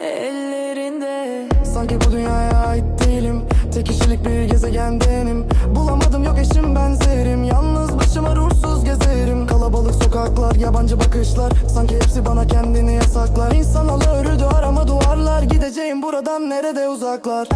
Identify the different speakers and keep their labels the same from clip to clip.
Speaker 1: ellerinde.
Speaker 2: Sanki bu dünyaya ait değilim. Tek kişilik bir gezegendenim Bulamadım yok eşim benzerim. Yalnız başıma ruhsuz gezerim. Kalabalık sokaklar yabancı bakışlar. Sanki hepsi bana kendini yasaklar. İnsanoğlu örüldü arama duvarlar. Gideceğim buradan nerede uzaklar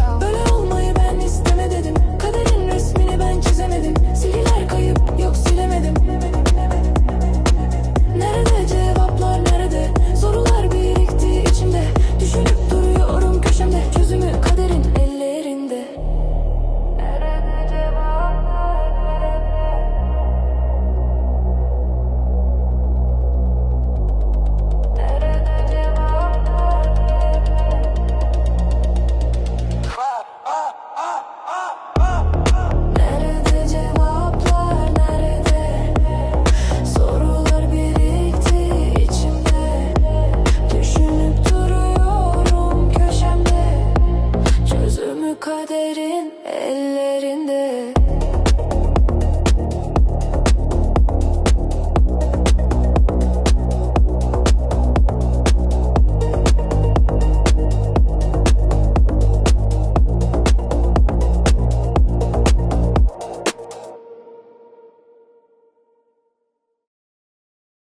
Speaker 2: kaderin el